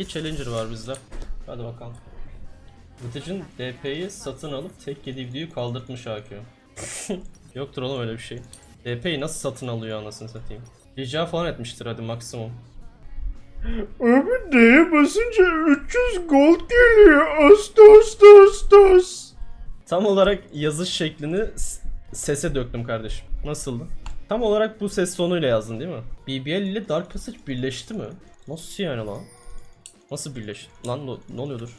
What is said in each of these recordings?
2 Challenger var bizde. Hadi bakalım. Vıtıcın DP'yi satın alıp tek yediği videoyu kaldırtmış AQ. Yoktur oğlum öyle bir şey. DP'yi nasıl satın alıyor anasını satayım. Rica falan etmiştir hadi maksimum. Abi D'ye basınca 300 gold geliyor. Asta asta. Tam olarak yazış şeklini sese döktüm kardeşim. Nasıldı? Tam olarak bu ses tonuyla yazdın değil mi? BBL ile Dark Passage birleşti mi? Nasıl yani lan? Nasıl birleş? Lan no- ne oluyordur?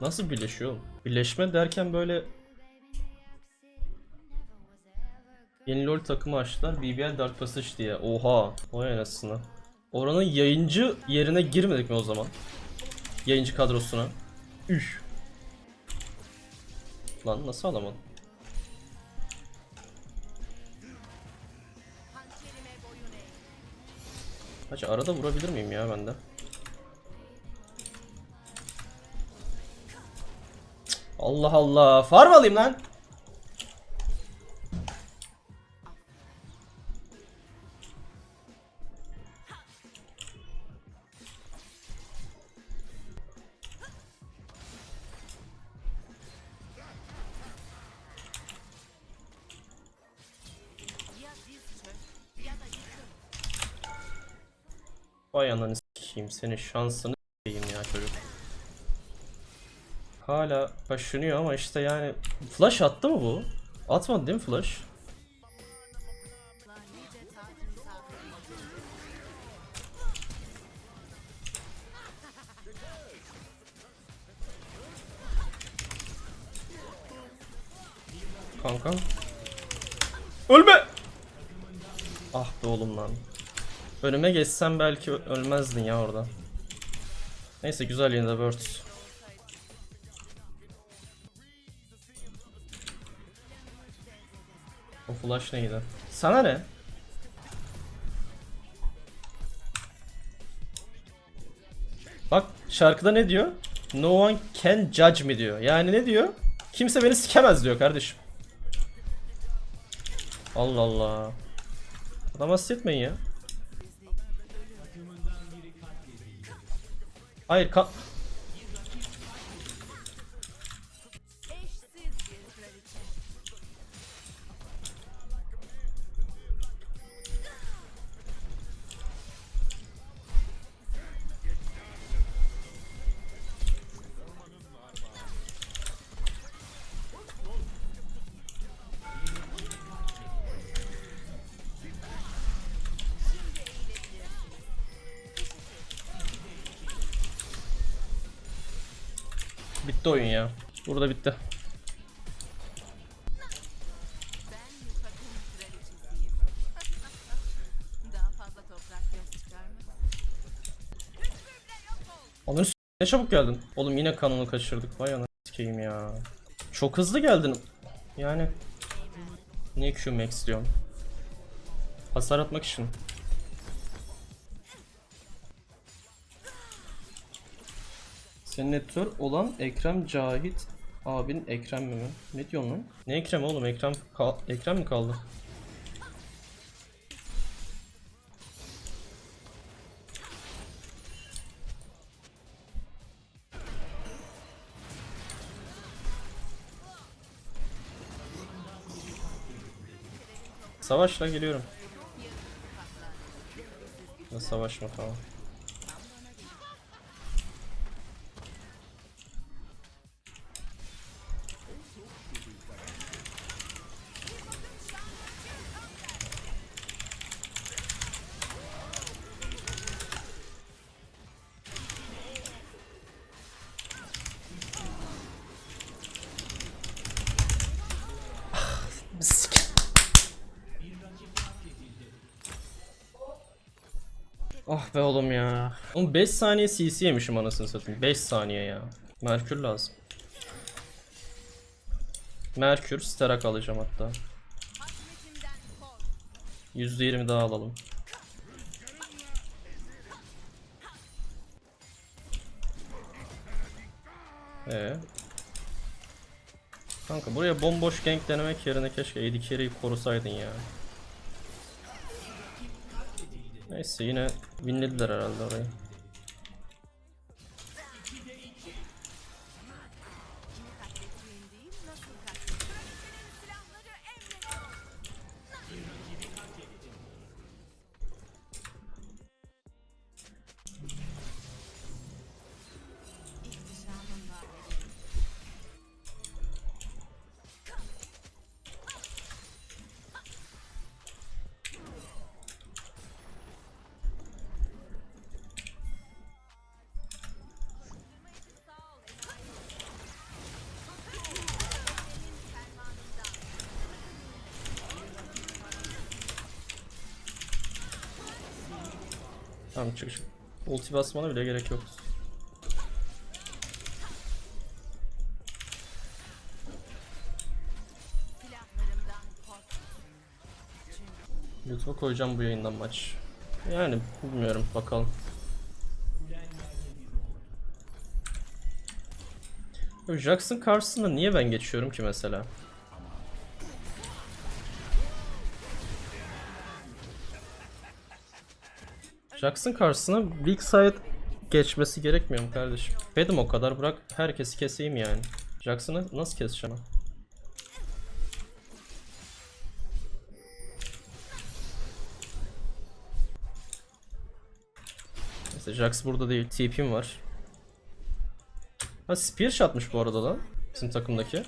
Nasıl birleşiyor? Birleşme derken böyle Yeni LoL takımı açtılar BBL Dark Passage diye. Oha. Vay anasını. Oranın yayıncı yerine girmedik mi o zaman? Yayıncı kadrosuna. Üf. Lan nasıl alamadım? Hacı arada vurabilir miyim ya bende? Allah Allah. Farm alayım lan. Vay ananı s**eyim senin şansını s**eyim ya çocuk. Hala kaşınıyor ama işte yani flash attı mı bu? Atmadı değil mi flash? Kanka. Ölme! Ah be oğlum lan. Önüme geçsem belki ölmezdin ya orada. Neyse güzel yine de Birds. Flash neydi? Sana ne? Bak şarkıda ne diyor? No one can judge me diyor. Yani ne diyor? Kimse beni sikemez diyor kardeşim. Allah Allah. Adam hasretmeyin ya. Hayır ka bitti oyun ya. Burada bitti. S- ne çabuk geldin. Oğlum yine kanını kaçırdık. Vay anasını sikeyim ya. Çok hızlı geldin. Yani niye Q max diyorum? Hasar atmak için. Senin editör olan Ekrem Cahit abinin Ekrem mi? Ne diyorsun lan? Ne Ekrem oğlum? Ekrem Ekrem mi kaldı? Savaşla geliyorum. Ya savaşma tamam. Ah be oğlum ya. Oğlum 5 saniye CC yemişim anasını satayım. 5 saniye ya. Merkür lazım. Merkür, Sterak alacağım hatta. %20 daha alalım. Ee. Kanka buraya bomboş gank denemek yerine keşke AD carry'i korusaydın ya. Neyse yine winlediler herhalde orayı. Tamam çık çık. Ulti basmana bile gerek yok. YouTube'a koyacağım bu yayından maç. Yani bilmiyorum bakalım. Jackson karşısında niye ben geçiyorum ki mesela? Jackson karşısına Big Side geçmesi gerekmiyor mu kardeşim? Bedim o kadar bırak herkesi keseyim yani. Jackson'ı nasıl keseceğim? Neyse Jax burada değil. TP'm var. Ha Spear shotmış bu arada lan. Bizim takımdaki.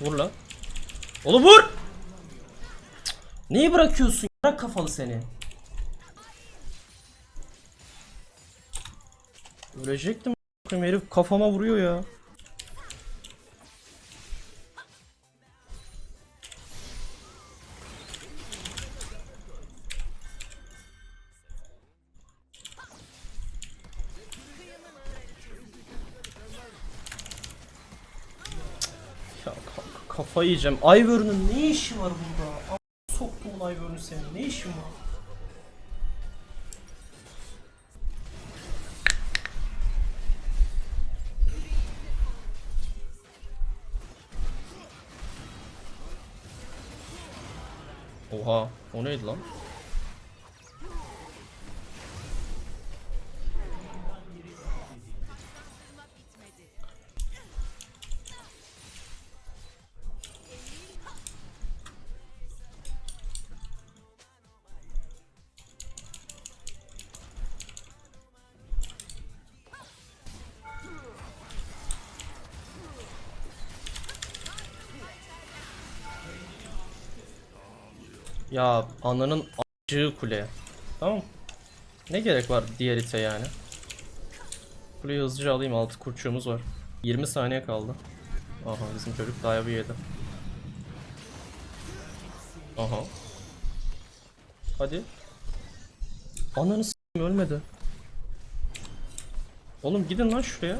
Vur lan. Oğlum vur! Cık. Neyi bırakıyorsun? Bırak kafalı seni. Ölecektim. a**ayım, Herif kafama vuruyor ya. Ya kanka kafayı yiyeceğim. Ivern'ın ne işi var burada? A- Soktum Ivern'ı senin. Ne işin var? Oha, o neydi lan? Ya ananın acığı kule. Tamam. Ne gerek var diğer ite yani? Kuleyi hızlıca alayım altı kurçuğumuz var. 20 saniye kaldı. Aha bizim çocuk bir yedi. Aha. Hadi. Ananı s**eyim ölmedi. Oğlum gidin lan şuraya.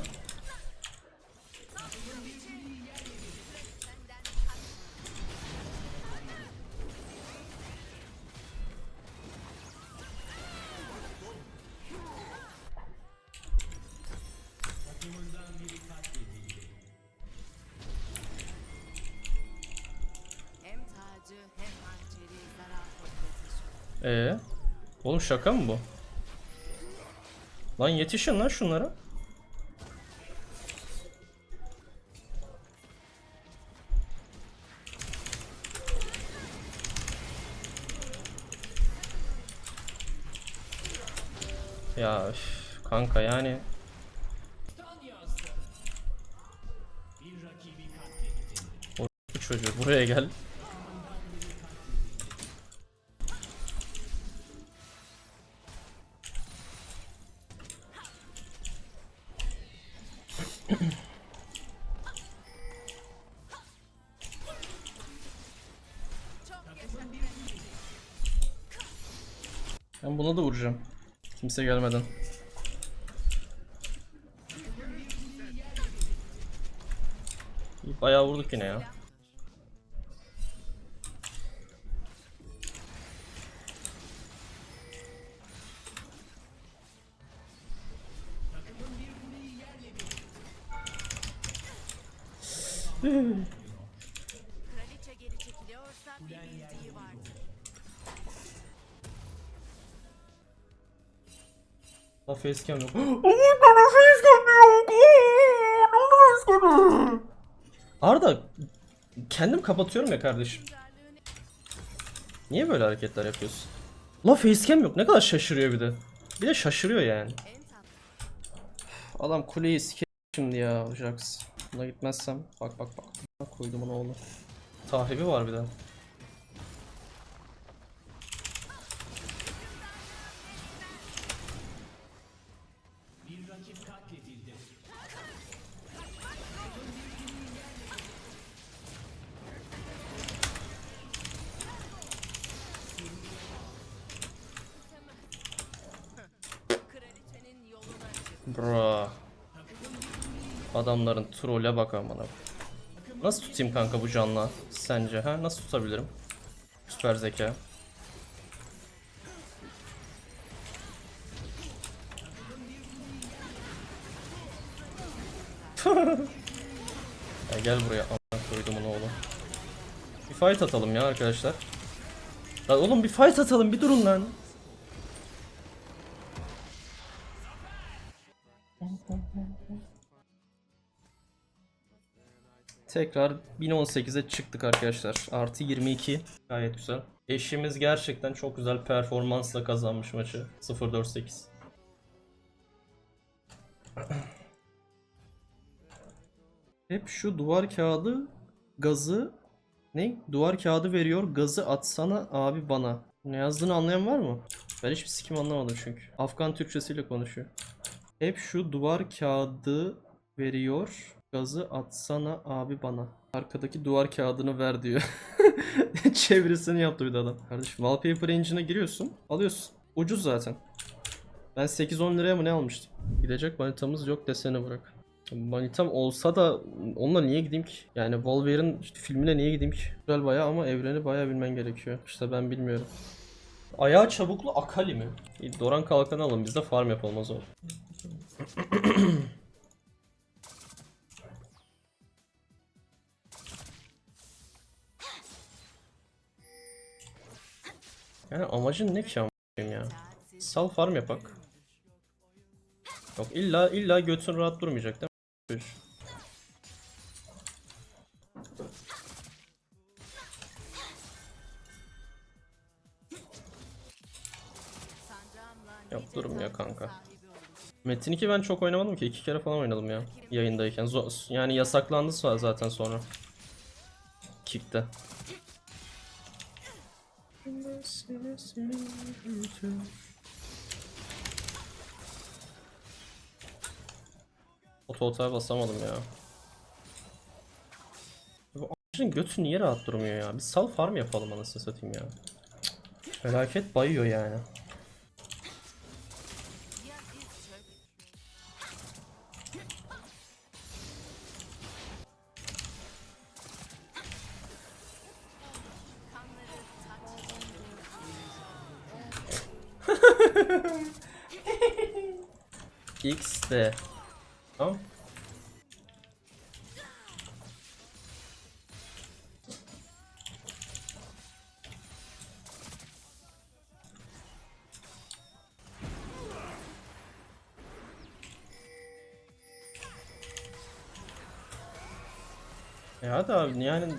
Ee, oğlum şaka mı bu? Lan yetişin lan şunlara. Ya üf, kanka yani bu çocuğu buraya gel. Ben buna da vuracağım. Kimse gelmeden. Bayağı vurduk yine ya. Facecam yok. Aman bana facecam yok. Oo, Bana facecam yok. Arda kendim kapatıyorum ya kardeşim. Niye böyle hareketler yapıyorsun? La facecam yok. Ne kadar şaşırıyor bir de. Bir de şaşırıyor yani. Adam kuleyi sike şimdi ya Jax. Buna gitmezsem bak bak bak. Koydum onu oğlum. Tahribi var bir de. Bra. Adamların trole bak amına. Nasıl tutayım kanka bu canla? Sence ha? Nasıl tutabilirim? Süper zeka. ya gel buraya amına koydum onu oğlum. Bir fight atalım ya arkadaşlar. Lan oğlum bir fight atalım bir durun lan. Tekrar 1018'e çıktık arkadaşlar. Artı 22. Gayet güzel. Eşimiz gerçekten çok güzel performansla kazanmış maçı. 0-4-8. Hep şu duvar kağıdı gazı ne? Duvar kağıdı veriyor gazı atsana abi bana. Ne yazdığını anlayan var mı? Ben hiçbir sikim anlamadım çünkü. Afgan Türkçesiyle konuşuyor. Hep şu duvar kağıdı veriyor. Gazı atsana abi bana. Arkadaki duvar kağıdını ver diyor. Çevirisini yaptı bir adam. Kardeşim wallpaper engine'e giriyorsun. Alıyorsun. Ucuz zaten. Ben 8-10 liraya mı ne almıştım? Gidecek manitamız yok desene bırak. Manitam olsa da onunla niye gideyim ki? Yani Wolverine işte filmine niye gideyim ki? Güzel bayağı ama evreni bayağı bilmen gerekiyor. İşte ben bilmiyorum. Ayağı çabuklu Akali mi? Doran kalkanı alalım biz de farm yapalım o zaman. Yani amacın ne ki amacım ya? Sal farm yapak. Yok illa illa götün rahat durmayacak değil mi? Yok, durmuyor kanka. Metin 2 ben çok oynamadım ki. iki kere falan oynadım ya. Yayındayken. Zo- yani yasaklandı sa- zaten sonra. Kick'te. Oto basamadım ya. Bu a**ın götü niye rahat durmuyor ya? Bir sal farm yapalım anasını satayım ya. Cık, Felaket bayıyor yani. E hadi abi yani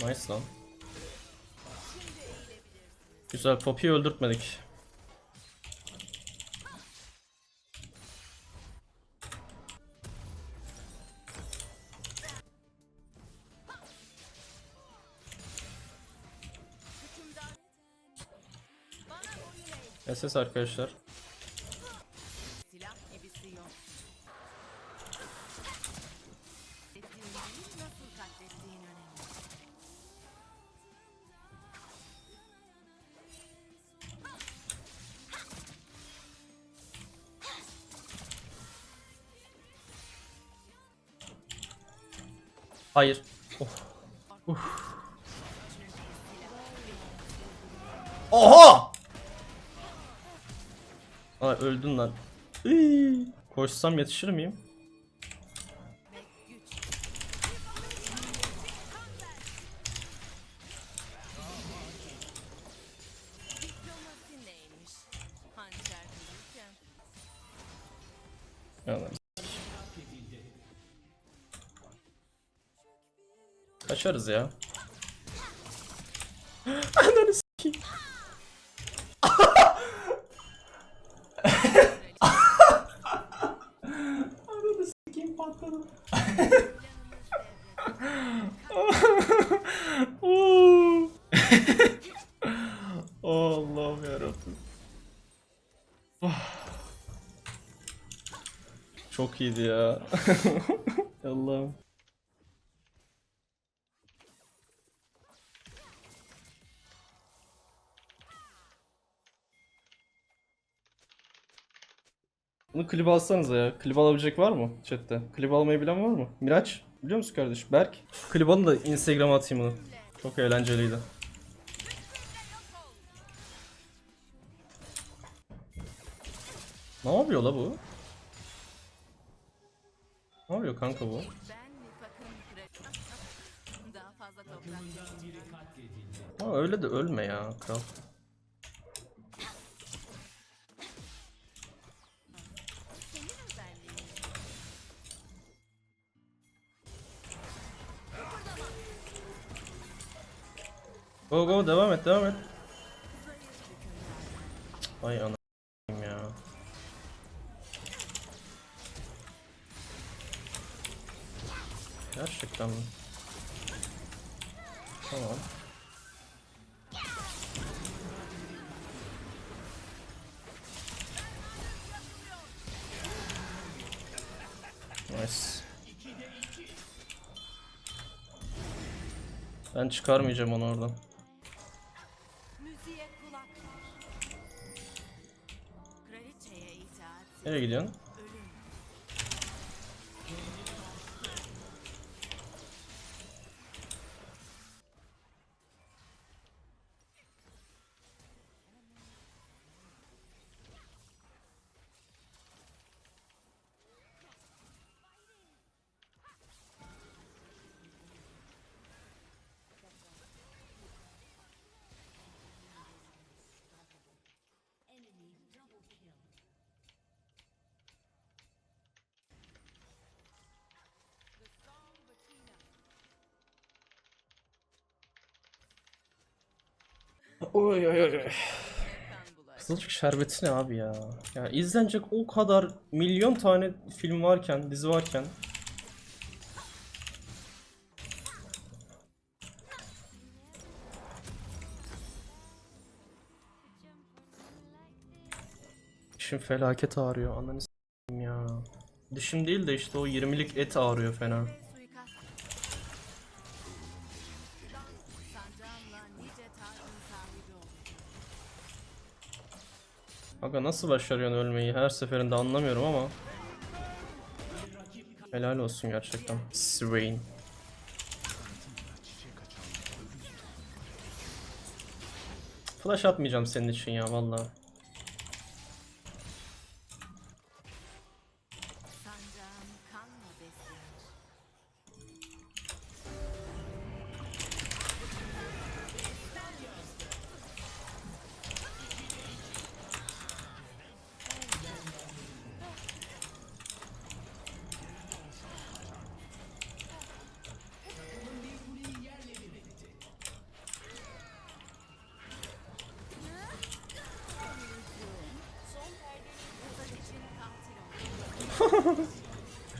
nice lan. Güzel Poppy'yi öldürtmedik. SS arkadaşlar. Silah gibisi yok. Ettiğin değil, nasıl katlettiğin önemli. Hayır. Oha! Öldün lan. Iy. Koşsam yetişir miyim? Anam. Kaçarız ya. Ananı s**eyim. Ananı s**eyim patladım. Oo. Allah'ım yarabbim. Çok iyiydi ya. Allah'ım. Bunu klip alsanıza ya. Klip alabilecek var mı chatte? Klip almayı bilen var mı? Miraç biliyor musun kardeş? Berk. Klip alın da Instagram'a atayım bunu. Çok eğlenceliydi. Ne yapıyor la bu? Yapıyor kanka bu? Ha öyle de ölme ya kral. Go go devam et devam et. Ay ana Mi? Tamam. Nice. Ben çıkarmayacağım onu oradan. Nereye gidiyorsun? Oy oy oy. Kızılcık şerbeti ne abi ya? Ya izlenecek o kadar milyon tane film varken, dizi varken Dişim felaket ağrıyor ananı s**eyim ya. Dişim değil de işte o 20'lik et ağrıyor fena. Aga nasıl başarıyorsun ölmeyi her seferinde anlamıyorum ama. Helal olsun gerçekten. Swain. Flash atmayacağım senin için ya vallahi.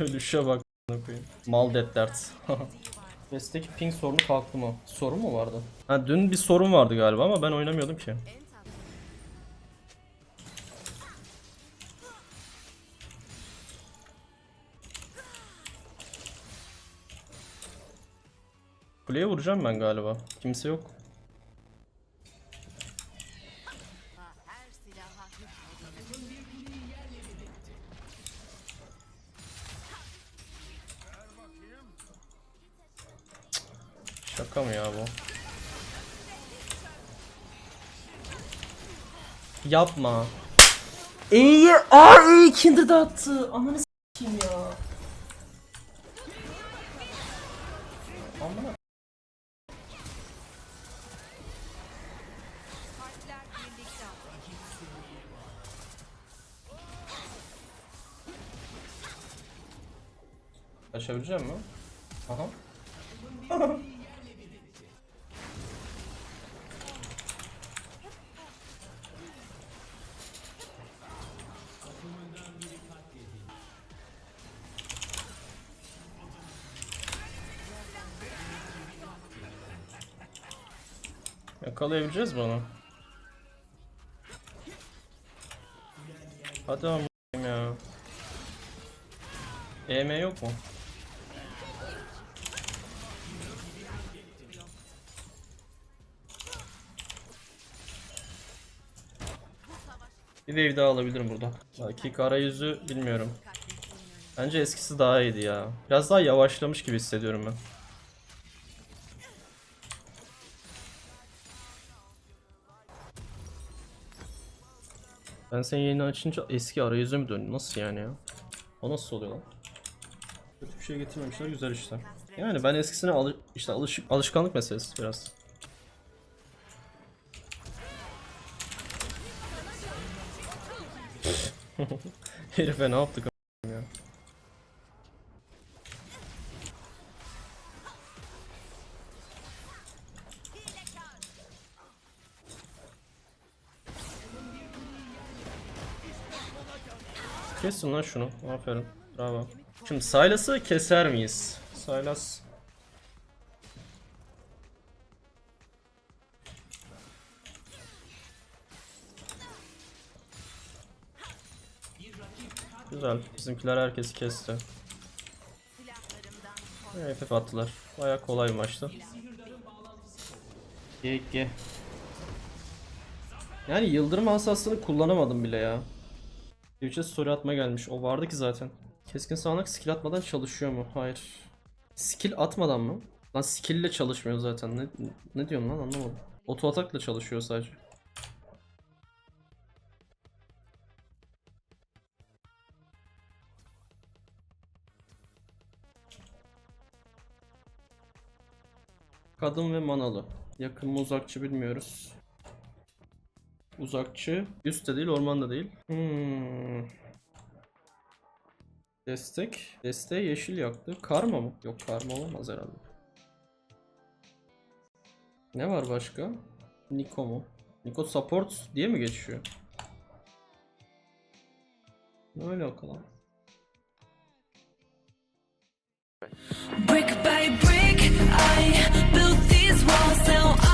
Ölüşe bak. koyayım. Mal dead dert. West'teki ping sorunu kalktı mı? Sorun mu vardı? Ha dün bir sorun vardı galiba ama ben oynamıyordum ki. Kuleye vuracağım ben galiba. Kimse yok. Şaka mı ya bu? Yapma. İyi. Aa iyi ikindi de attı. Ananı s**eyim ya. Amına. Açabilecek mi? Aha. Yakalayabileceğiz mi onu? Hadi ama ya. EM yok mu? Bir wave daha alabilirim burada. Belki arayüzü bilmiyorum. Bence eskisi daha iyiydi ya. Biraz daha yavaşlamış gibi hissediyorum ben. Ben senin yayını açınca eski arayüze mi döndü? Nasıl yani ya? O nasıl oluyor lan? Kötü bir şey getirmemişler güzel işte. Yani ben eskisine alı işte alışık alışkanlık meselesi biraz. Herife ne yaptık Kesin lan şunu. Aferin. Bravo. Şimdi Sylas'ı keser miyiz? Sylas. Güzel. Bizimkiler herkesi kesti. FF attılar. Baya kolay bir maçtı. GG. Yani yıldırım asasını kullanamadım bile ya. Twitch'e story atma gelmiş. O vardı ki zaten. Keskin sağanak skill atmadan çalışıyor mu? Hayır. Skill atmadan mı? Lan skill ile çalışmıyor zaten. Ne, ne diyorum lan anlamadım. Auto atakla çalışıyor sadece. Kadın ve manalı. Yakın mı uzakçı bilmiyoruz. Uzakçı. Üstte de değil, ormanda değil. Hmm. Destek. Desteğe yeşil yaktı. Karma mı? Yok karma olamaz herhalde. Ne var başka? Niko mu? Niko support diye mi geçiyor? Ne alaka lan? Brick by brick, I built these walls now.